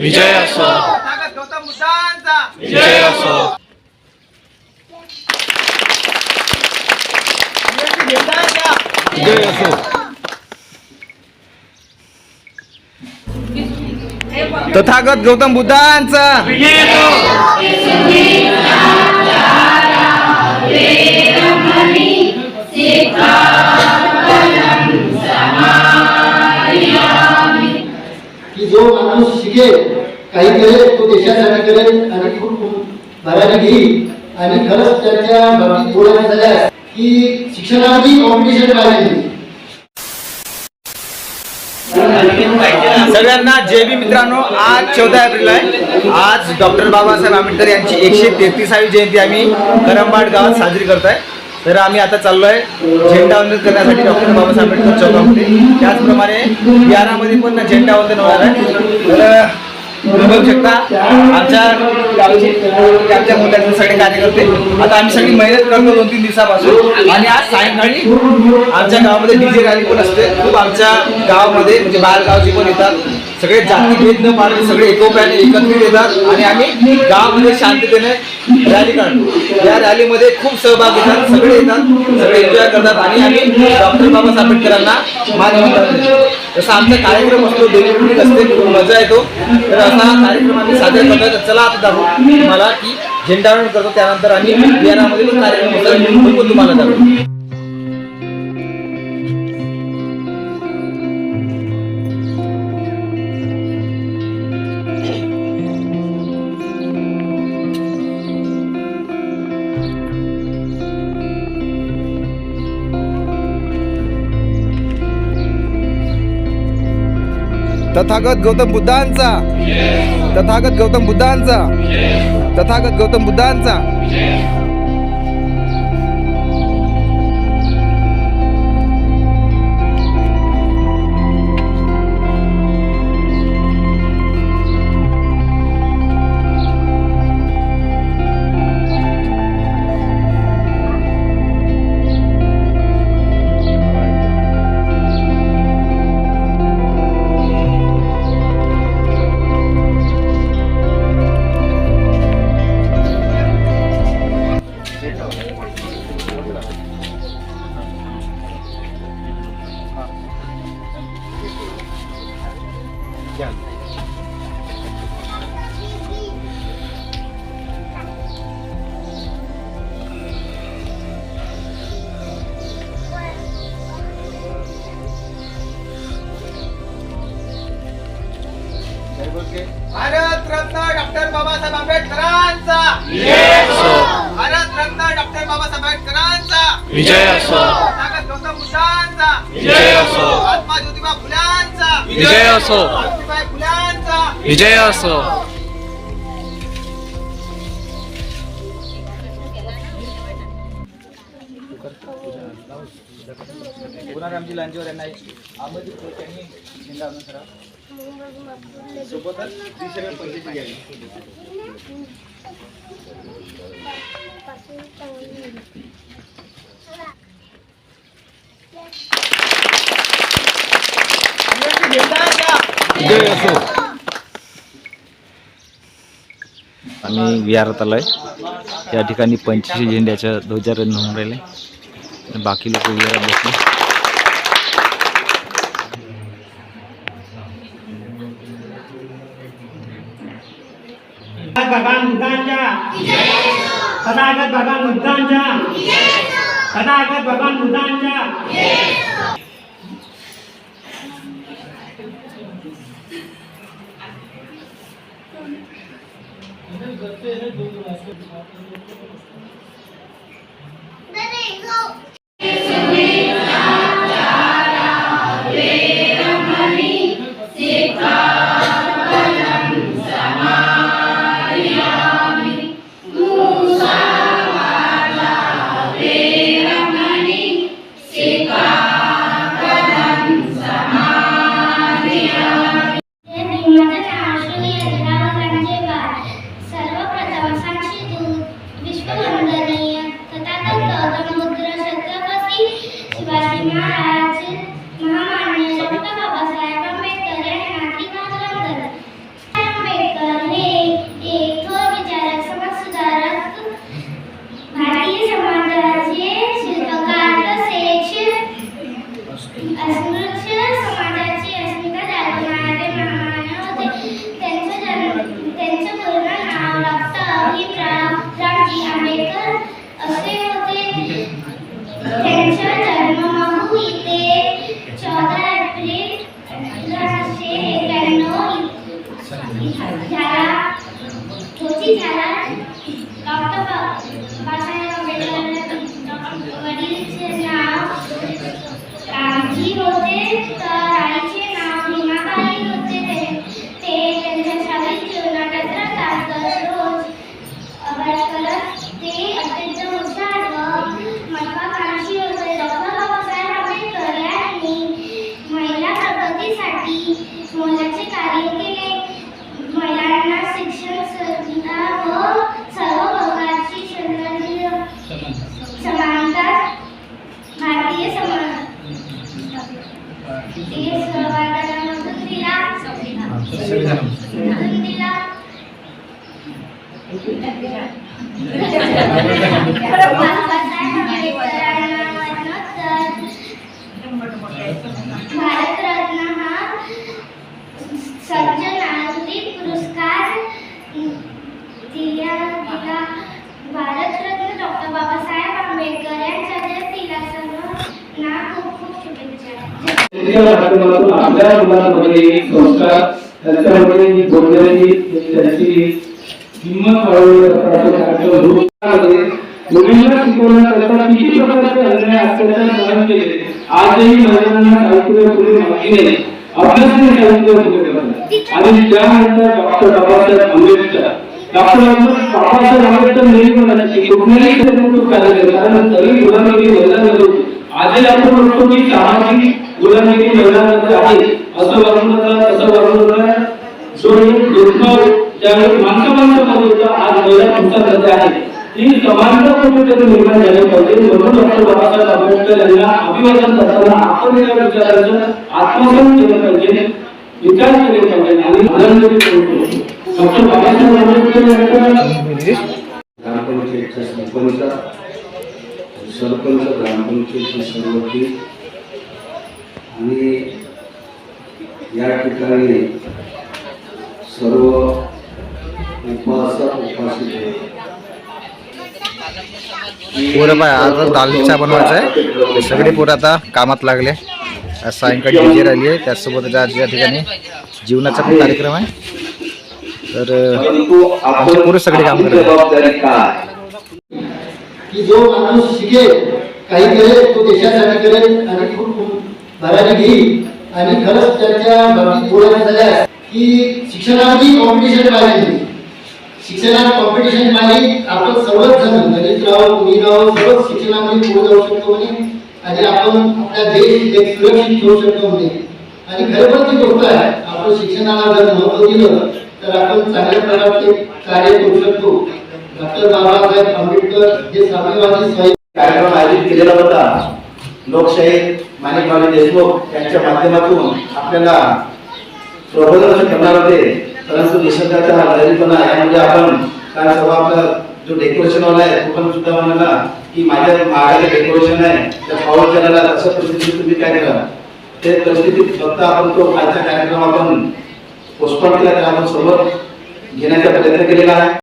विजय असो. तथागत गौतम बुद्धांचा विजय असो. बुद्धांचा विजय असो. तथागत गौतम बुद्धांचा. जो माणूस शिकेल काही करेल तो देशासाठी करेल आणि खूप भरायला घेईल आणि खरंच त्याच्या बाबतीत बोलायचं झाल्यास की शिक्षणामध्ये कॉम्पिटिशन पाहिजे. सगळ्यांना जय बी मित्रांनो आज चौदा एप्रिल आहे. आज डॉक्टर बाबासाहेब आंबेडकर यांची एकशे तेहतीसावी जयंती आम्ही करंबाड गावात साजरी करत आहे तर आम्ही आता चाललो आहे झेंडावंदन करण्यासाठी डॉक्टर बाबासाहेब आंबेडकर चौकामध्ये. त्याचप्रमाणे बिहारामध्ये पण झेंडावंदन होणार आहे. तर बघू शकता आमच्या गावचे आमच्या मुलांचे सगळे कार्यकर्ते आता आम्ही सगळी मेहनत करतो दोन तीन दिवसापासून. आणि आज सायंकाळी आमच्या गावामध्ये डीजे रॅली पण असते. खूप आमच्या गावामध्ये म्हणजे बाहेरगावचे पण येतात. सगळे जाती भेद न पाळून सगळे एकोप्याने एकत्रित येतात. आणि आम्ही गावामध्ये शांततेने रॅली काढतो. या रॅलीमध्ये खूप सहभाग घेतात. सगळे येतात सगळे एन्जॉय करतात. आणि आम्ही डॉक्टर बाबासाहेब आंबेडकरांना मानवंदना जसा आमचा कार्यक्रम असतो देवी असते खूप मजा येतो. तर असा कार्यक्रम आम्ही साध्या करतो चला आता दाखवू तुम्हाला की झेंडावरण करतो त्यानंतर आम्ही बिहारामध्ये पण कार्यक्रम होतो तुम्हाला दाखवू. तथागत गौतम बुद्धांचा. तथागत गौतम बुद्धांचा. तथागत गौतम बुद्धांचा. भारत रत्न डॉक्टर बाबासाहेब आंबेडकरांचा. भारत रत्न डॉक्टर बाबासाहेब आंबेडकरांचा. विजय असो तथागत गौतम बुद्धांचा विजय असो महात्मा ज्योतिबा फुल्यांचा. विजय असो फुल्यांचा. विजय असो गुणारामजी लांजेवर यांना करून त्यांनी झेंडा करा. सोबतच तीनशे वेळ घ्यावी आम्ही विहारात या ठिकाणी पंचवीस झेंड्याच्या ध्वजारोहण होऊन राहिले. बाकी लोक विहारात बसले भगवान बुद्धांच्या तथागत भगवान बुद्धांच्या. तथागत भगवान बुद्धांच्या. दो Thank you. मधून भारतरत्न हा सज्ज पुरस्कार दिला दिला भारतरत्न डॉक्टर बाबासाहेब आंबेडकर यांच्या जयंतीला सर्वांना खूप खूप शुभेच्छा आपल्या मुलांमध्ये संस्कार त्यांच्यामध्ये बोलण्याची त्यांची हिंमत मुलींना शिकवण्याकरता किती प्रकारचे अन्याय अत्याचार सहन केले? आजही महिलांना नाही अभ्यासने करतात आणि त्यानंतर डॉक्टर बाबासाहेब आंबेडकर. डॉक्टर बाबासाहेब आंबेडकर नेहमी म्हणायचे कुठल्याही कार्य केलं कारण तरी गुलामगिरी महिलांमध्ये होती आजही आपण म्हणतो की सामाजिक गुलामगिरी महिलांमध्ये आहे असं वर्णन तसं माणसं माणसामध्ये आज महिला आहे. ही समानता कुठेतरी निर्माण झाली पाहिजे. म्हणून डॉक्टर बाबासाहेब आंबेडकर यांना अभिवादन करताना आपण या विचाराचं आत्मसात केलं पाहिजे विचार केले पाहिजे. आणि आनंद करतो. डॉक्टर बाबासाहेब आंबेडकर ग्रामपंचायतचा सरपंच सरपंच ग्रामपंचायतची सर्वती आणि या ठिकाणी सर्व उपासक उपासित. पोरं पाय आता दालचा बनवायचा आहे सगळे पोरं आता कामात लागले. आज सायंकाळी डीजे राहिली आहे त्याचसोबत आज या ठिकाणी जीवनाचा पण कार्यक्रम आहे. तर आमचे पोरं सगळे काम करत आहेत की जो माणूस शिकेल काही करेल तो देशासाठी करेल आणि खूप भरारी घेईल आणि खरंच त्याच्या बाबतीत बोलायचं झाल्यास की शिक्षणामध्ये कॉम्पिटिशन पाहिजे. नाही. शिक्षणात कॉम्पिटिशन पाहिजे. आपण सर्वच जण दलित राहो कुणी राहो सर्वच शिक्षणामध्ये पुढे जाऊ शकतो म्हणे. आणि आपण आपला देश एक सुरक्षित ठेवू शकतो म्हणे. आणि खरं पण ती गोष्ट आहे आपण शिक्षणाला जर महत्त्व दिलं तर आपण चांगल्या प्रकारचे कार्य करू शकतो. डॉक्टर बाबासाहेब आंबेडकर जे साम्यवादी स्वयं कार्यक्रम आयोजित केलेला होता. लोकशाही माणिकराव देशमुख यांच्या माध्यमातून आपल्याला प्रबोधन करणार होते. परंतु निसर्गाचा हा लहरीपणा यामध्ये म्हणजे आपण काय सर्व आपला जो डेकोरेशन वाला आहे तो पण सुद्धा म्हणाला की माझ्या मागाचे डेकोरेशन आहे. त्या पाऊस करायला तसं परिस्थितीत तुम्ही काय करा? ते परिस्थितीत फक्त आपण तो आजचा कार्यक्रम आपण पोस्टपॉन केला तर आपण सोबत घेण्याचा प्रयत्न केलेला आहे.